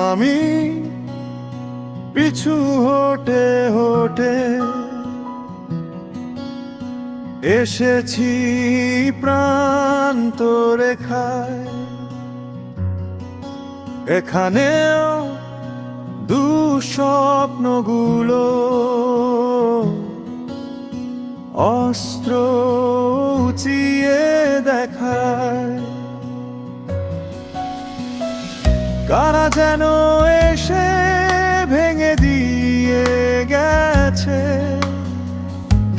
আমি পিছু হটে হটে এসেছি প্রান্ত রেখায়। এখানেও দুঃস্বপ্নগুলো অস্ত্র উঁচিয়ে দেখায়। কারা যেন এসে ভেঙে দিয়ে গেছে।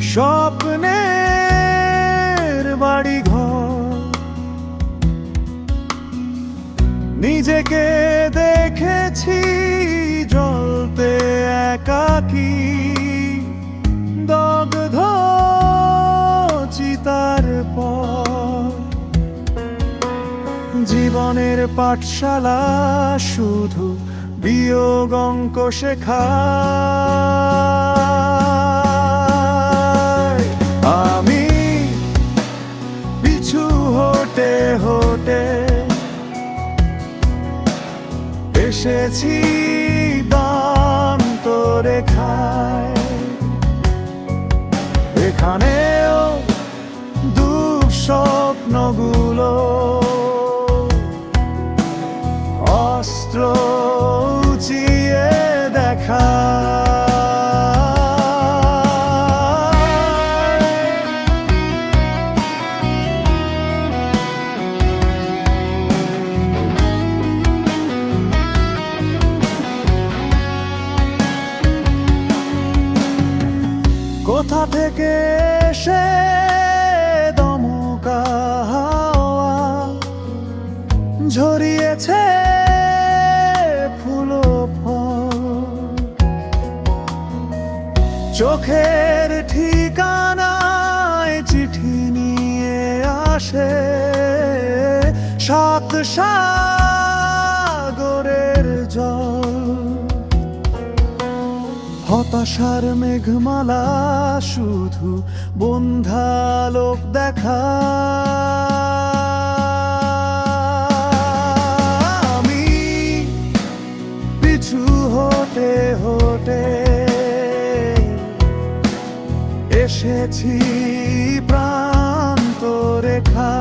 স্বপ্নের বাড়ি ঘর নিজেকে দেখেছি জলতে একাকি। জীবনের পাঠশালা শুধু বিয়োগ অঙ্ক শেখা আমি পিছু হটে হটে এসেছি দান্ত রেখায়। এখানেও অস্ত্র উঁচিয়ে দেখা। কোথা থেকে সে চোখের ঠিকানায় চিঠি নিয়ে আসে সাত সাগরের জল। হতাশার মেঘমালা শুধু বন্ধালোক দেখা সেছি প্রান্ত রেখা